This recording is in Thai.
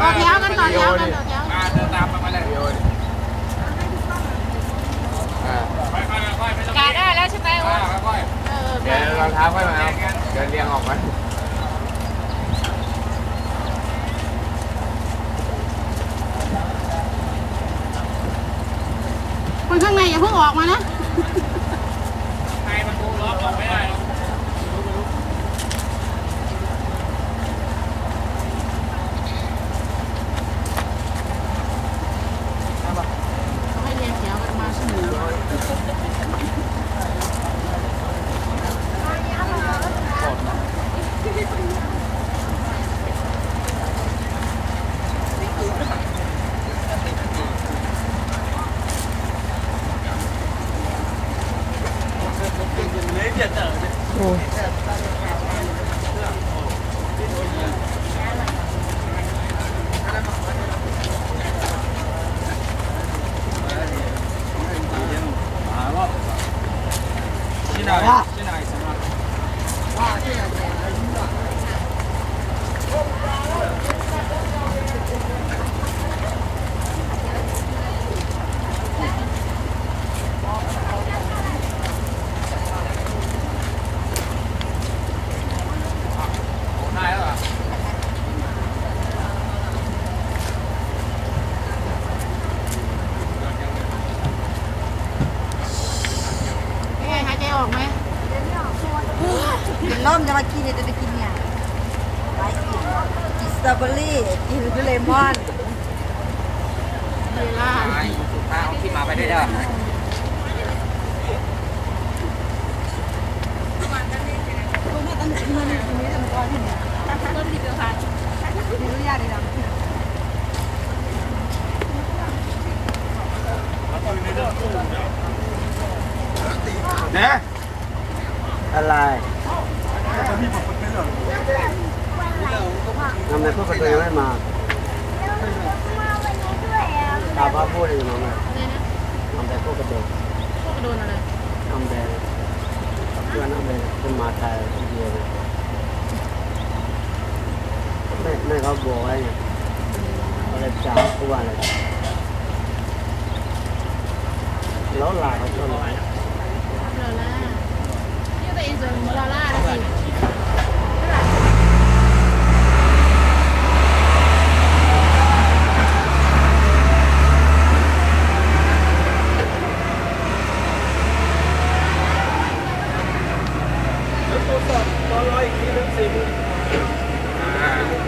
ต่อแถวกันต่อแถวกันต่อแถวมาเดินตามมามาเลยโอดิอ่าค่อยค่อยค่อยไม่ต้องกาได้แล้วใช่ไหมค่อยค่อยเออเดี๋ยวรองเท้าค่อยมาเอาเดินเรียงออกมาคนข้างในอย่าเพิ่งออกมานะ ในประตูล็อกออกไม่ได้หรอก ให้เรียงแถวกันมาเสมอ ที่ไหนที่ไหนสำหรับ ได้แล้วเหรอ เป็นไงหายใจ ออกไหมกินล่มจะมากินเนี่ยจะไปกินเนี่ยไปกินกินสตรอเบอรี่กินเลมอนเวลาไปสุดท้ายเอาที่มาไปได้เด้อ คุณแม่ต้องเงินตรงนี้ทำก่อนเนี่ย ต้นที่เดือดพัน ไม่รู้ยากเลยนะ เนี่ยอะไรทำไมพวกกระเทยยังไม่มาตามพ่อพูดอยู่มั้งเนี่ยนะทำแต่พวกกระเทยพวกกระโดนอะไรทำแต่เพื่อนทำแต่ขึ้นมาตายคนเดียวเลยแม่แม่เขาบอกไว้ไงอะไรจ่าพูดว่าอะไรแล้วหลานเขาชอบอะไรลอล่า ชื่อตัวเองส่วนลอล่านะสิอ่าเดี๋